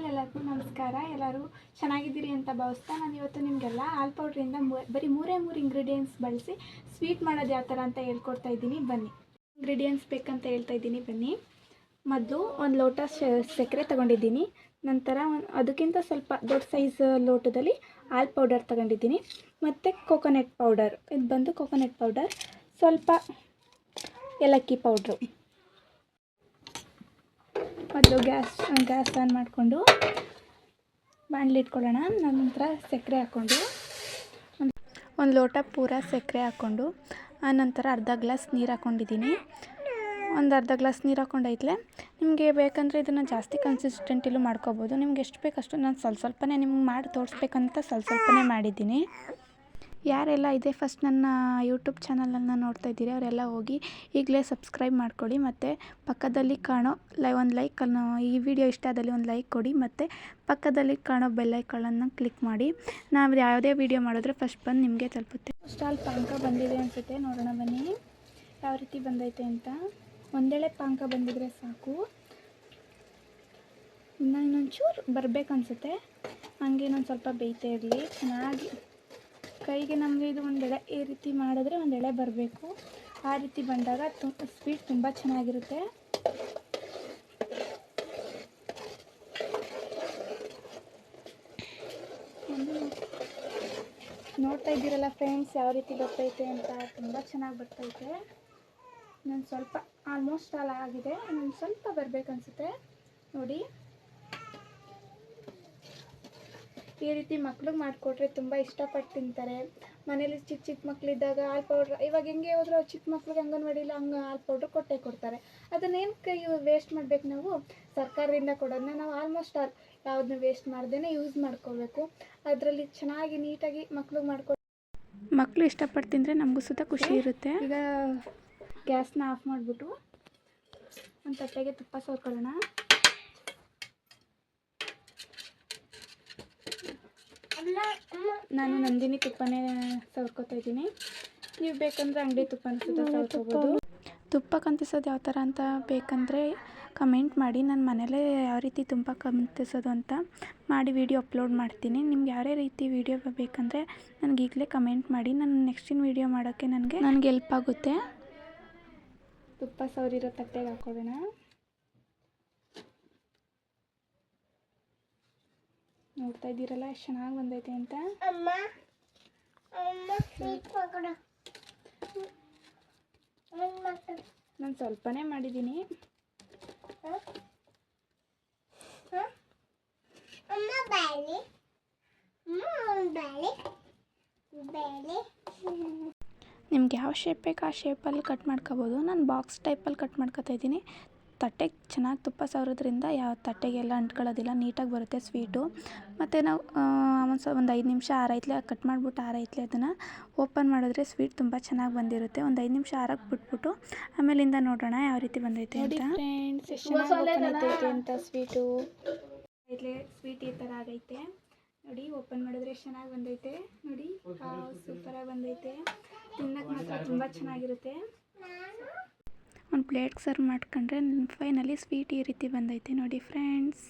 Hi ಎಲ್ಲರಿಗೂ ನಮಸ್ಕಾರ. ಎಲ್ಲರೂ ಚೆನ್ನಾಗಿದ್ದೀರಿ ಅಂತ ಭಾವಿಸ್ತಾ ನಾನು ಇವತ್ತು ನಿಮಗೆಲ್ಲ ಹಾಲ್ ಪೌಡ್ರಿಂದ ಬರೀ ಮೂರೇ ಮೂರು ಇಂಗ್ರೀಡಿಯೆಂಟ್ಸ್ ಬಳಸಿ ಸ್ವೀಟ್ ಮಾಡೋದು ಯಾವ ಥರ ಅಂತ ಹೇಳ್ಕೊಡ್ತಾ ಇದ್ದೀನಿ. ಬನ್ನಿ. ಇಂಗ್ರೀಡಿಯೆಂಟ್ಸ್ ಬೇಕಂತ ಹೇಳ್ತಾ ಇದ್ದೀನಿ. ಬನ್ನಿ. ಮೊದಲು ಒಂದು ಲೋಟ ಸಕ್ಕರೆ ತೊಗೊಂಡಿದ್ದೀನಿ. ನಂತರ ಅದಕ್ಕಿಂತ ಸ್ವಲ್ಪ ದೊಡ್ಡ ಸೈಜ್ ಲೋಟದಲ್ಲಿ ಹಾಲ್ ಪೌಡರ್ ತಗೊಂಡಿದ್ದೀನಿ. ಮತ್ತು ಕೋಕೋನಟ್ ಪೌಡರ್ ಇದು ಬಂದು ಕೋಕೋನಟ್ ಪೌಡರ್ ಸ್ವಲ್ಪ ಏಲಕ್ಕಿ ಪೌಡ್ರು ಮೊದಲು ಗ್ಯಾಸ್ ಗ್ಯಾಸ್ ಆನ್ ಮಾಡಿಕೊಂಡು ಬಾಣಲಿ ಇಟ್ಕೊಳ್ಳೋಣ. ನಂತರ ಸಕ್ಕರೆ ಹಾಕ್ಕೊಂಡು, ಒಂದು ಲೋಟ ಪೂರ ಸಕ್ಕರೆ ಹಾಕ್ಕೊಂಡು ಆನಂತರ ಅರ್ಧ ಗ್ಲಾಸ್ ನೀರು ಹಾಕ್ಕೊಂಡಿದ್ದೀನಿ ಒಂದು ಅರ್ಧ ಗ್ಲಾಸ್ ನೀರು ಹಾಕ್ಕೊಂಡೈತ್ಲೆ ನಿಮಗೆ ಬೇಕಂದರೆ ಇದನ್ನು ಜಾಸ್ತಿ ಕನ್ಸಿಸ್ಟೆಂಟಿಲು ಮಾಡ್ಕೋಬೋದು. ನಿಮ್ಗೆ ಎಷ್ಟು ಬೇಕಷ್ಟು ನಾನು ಸ್ವಲ್ಪ ಸ್ವಲ್ಪನೇ ನಿಮ್ಗೆ ಮಾಡಿ ತೋರಿಸ್ಬೇಕಂತ ಸ್ವಲ್ಪ ಸ್ವಲ್ಪನೇ ಮಾಡಿದ್ದೀನಿ. ಯಾರೆಲ್ಲ ಇದೆ ಫಸ್ಟ್ ನನ್ನ ಯೂಟ್ಯೂಬ್ ಚಾನಲನ್ನು ನೋಡ್ತಾ ಇದ್ದೀರಿ, ಅವರೆಲ್ಲ ಹೋಗಿ ಈಗಲೇ ಸಬ್ಸ್ಕ್ರೈಬ್ ಮಾಡ್ಕೊಳ್ಳಿ ಮತ್ತು ಪಕ್ಕದಲ್ಲಿ ಕಾಣೋ ಲೈ ಒಂದು ಲೈಕ್ ಅನ್ನು, ಈ ವಿಡಿಯೋ ಇಷ್ಟ ಆದಲ್ಲಿ ಒಂದು ಲೈಕ್ ಕೊಡಿ ಮತ್ತು ಪಕ್ಕದಲ್ಲಿ ಕಾಣೋ ಬೆಲ್ಲೈಕಳನ್ನು ಕ್ಲಿಕ್ ಮಾಡಿ. ನಾವು ಯಾವುದೇ ವಿಡಿಯೋ ಮಾಡಿದ್ರೆ ಫಸ್ಟ್ ಬಂದು ನಿಮಗೆ ತಲುಪುತ್ತೆ. ಸ್ಟಾಲ್ ಪಾಂಕ ಬಂದಿದೆ ಅನಿಸುತ್ತೆ, ನೋಡೋಣ ಬನ್ನಿ. ಯಾವ ರೀತಿ ಬಂದೈತೆ ಅಂತ. ಒಂದೇಳೆ ಪಾಂಕ ಬಂದಿದ್ರೆ ಸಾಕು. ಇನ್ನೂ ಇನ್ನೊಂಚೂರು ಬರಬೇಕನ್ಸುತ್ತೆ. ಹಂಗೆ ಇನ್ನೊಂದು ಸ್ವಲ್ಪ ಬೇಯ್ತಾ ಇರಲಿ. ಚೆನ್ನಾಗಿ ಕೈಗೆ ನಮಗೆ ಇದು ಒಂದು ಎಳೆ ಈ ರೀತಿ ಮಾಡಿದ್ರೆ ಒಂದು ಎಳೆ ಬರಬೇಕು. ಆ ರೀತಿ ಬಂದಾಗ ತು ಸ್ವೀಟ್ ತುಂಬ ಚೆನ್ನಾಗಿರುತ್ತೆ. ನೋಡ್ತಾ ಇದ್ದೀರಲ್ಲ ಫ್ರೆಂಡ್ಸ್ ಯಾವ ರೀತಿ ಬರ್ತೈತೆ ಅಂತ. ತುಂಬ ಚೆನ್ನಾಗಿ ಬರ್ತೈತೆ. ನಾನು ಸ್ವಲ್ಪ ಆಲ್ಮೋಸ್ಟ್ ಆಲ್ ಆಗಿದೆ. ಇನ್ನೊಂದು ಸ್ವಲ್ಪ ಬರಬೇಕನ್ಸುತ್ತೆ. ನೋಡಿ. ಈ ರೀತಿ ಮಕ್ಳಿಗೆ ಮಾಡಿಕೊಟ್ರೆ ತುಂಬ ಇಷ್ಟಪಟ್ಟು ತಿಂತಾರೆ. ಮನೇಲಿ ಚಿಕ್ಕ ಚಿಕ್ಕ ಮಕ್ಕಳಿದ್ದಾಗ ಹಾಲು ಪೌಡ್ರ್ ಇವಾಗ ಹೆಂಗೆ ಹೋದ್ರು ಚಿಕ್ಕ ಮಕ್ಳಿಗೆ ಅಂಗನವಾಡಿಲಿ ಹಂಗೆ ಹಾಲು ಪೌಡ್ರ್ ಕೊಟ್ಟೆ ಕೊಡ್ತಾರೆ. ಅದನ್ನೇನು ಕೈ ವೇಸ್ಟ್ ಮಾಡ್ಬೇಕು ನಾವು? ಸರ್ಕಾರದಿಂದ ಕೊಡೋದನ್ನ ನಾವು ಆಲ್ಮೋಸ್ಟ್ ಆಲ್ ಯಾವುದನ್ನ ವೇಸ್ಟ್ ಮಾಡ್ದೇ ಯೂಸ್ ಮಾಡ್ಕೋಬೇಕು. ಅದರಲ್ಲಿ ಚೆನ್ನಾಗಿ ನೀಟಾಗಿ ಮಕ್ಳಿಗೆ ಮಾಡ್ಕೊ ಮಕ್ಕಳು ಇಷ್ಟಪಟ್ಟು ತಿಂದರೆ ನಮಗೂ ಸುತ್ತ ಖುಷಿ ಇರುತ್ತೆ. ಈಗ ಗ್ಯಾಸ್ನ ಆಫ್ ಮಾಡಿಬಿಟ್ಟು ಒಂದು ತಟ್ಟೆಗೆ ತುಪ್ಪ ಸೋರ್ಕೊಳ್ಳೋಣ. ನಾನು ನಂದಿನಿ ತುಪ್ಪನೇ ಸವರ್ಕೋತಾ ಇದ್ದೀನಿ. ನೀವು ಬೇಕಂದ್ರೆ ಅಂಗಡಿ ತುಪ್ಪ ಸುತ್ತ ಸವರ್ಕೋಬೋದು. ತುಪ್ಪ ಕಂತಿಸೋದು ಯಾವ ಥರ ಅಂತ ಬೇಕಂದರೆ ಕಮೆಂಟ್ ಮಾಡಿ ನಾನು ಮನೇಲೇ ಯಾವ ರೀತಿ ತುಪ್ಪ ಕಂತಿಸೋದು ಅಂತ ಮಾಡಿ ವೀಡಿಯೋ ಅಪ್ಲೋಡ್ ಮಾಡ್ತೀನಿ. ನಿಮ್ಗೆ ಯಾವ್ಯಾವ ರೀತಿ ವಿಡಿಯೋ ಬೇಕಂದರೆ ನನಗೆ ಈಗಲೇ ಕಮೆಂಟ್ ಮಾಡಿ ನಾನು ನೆಕ್ಸ್ಟಿನ ವೀಡಿಯೋ ಮಾಡೋಕ್ಕೆ ನನಗೆ ನನಗೆ ಹೆಲ್ಪ್ ಆಗುತ್ತೆ. ತುಪ್ಪ ಸವರಿರೋ ತಟ್ಟೆಗೆ ಹಾಕೊಳ್ಳೋಣ ನೋಡ್ತಾ ಇದ್ದೀರಲ್ಲ ಎಷ್ಟು ಚೆನ್ನಾಗಿ ಬಂದೈತೆ ಅಂತ. ನಾನು ಸ್ವಲ್ಪನೇ ಮಾಡಿದ್ದೀನಿ. ನಿಮ್ಗೆ ಯಾವ ಶೇಪ್ ಬೇಕು ಆ ಶೇಪಲ್ಲಿ ಕಟ್ ಮಾಡ್ಕೋಬೋದು. ನಾನು ಬಾಕ್ಸ್ ಟೈಪಲ್ಲಿ ಕಟ್ ಮಾಡ್ಕೊತಾ ಇದ್ದೀನಿ. ತಟ್ಟೆಗೆ ಚೆನ್ನಾಗಿ ತುಪ್ಪ ಸವರೋದ್ರಿಂದ ಯಾವ ತಟ್ಟೆಗೆಲ್ಲ ಅಂಟ್ಕೊಳ್ಳೋದಿಲ್ಲ ನೀಟಾಗಿ ಬರುತ್ತೆ ಸ್ವೀಟು. ಮತ್ತು ನಾವು ಒಂದು ಸ ಒಂದು ಐದು ನಿಮಿಷ ಆರೈತ್ಲೆ ಕಟ್ ಮಾಡಿಬಿಟ್ಟು ಆರೈತ್ಲೆ ಅದನ್ನು ಓಪನ್ ಮಾಡಿದ್ರೆ ಸ್ವೀಟ್ ತುಂಬ ಚೆನ್ನಾಗಿ ಬಂದಿರುತ್ತೆ. ಒಂದು ಐದು ನಿಮಿಷ ಆರಕ್ಕೆ ಬಿಟ್ಬಿಟ್ಟು ಆಮೇಲಿಂದ ನೋಡೋಣ ಯಾವ ರೀತಿ ಬಂದೈತೆ ಅಂತ. ಅಂತ ಸ್ವೀಟು. ಇಲ್ಲೇ ಸ್ವೀಟ್ ಈ ಥರ ಆಗೈತೆ. ನೋಡಿ ಓಪನ್ ಮಾಡಿದ್ರೆ ಎಷ್ಟು ಚೆನ್ನಾಗಿ ಬಂದೈತೆ. ನೋಡಿ ಸೂಪರಾಗಿ ಬಂದೈತೆ. ತಿನ್ನಕ್ಕೆ ಮಾತ್ರ ತುಂಬ ಚೆನ್ನಾಗಿರುತ್ತೆ. ಒಂದು ಪ್ಲೇಟ್ಗೆ ಸರ್ವ್ ಮಾಡ್ಕೊಂಡ್ರೆ ಫೈನಲಿ ಸ್ವೀಟ್ ಈ ರೀತಿ ಬಂದೈತೆ ನೋಡಿ ಫ್ರೆಂಡ್ಸ್.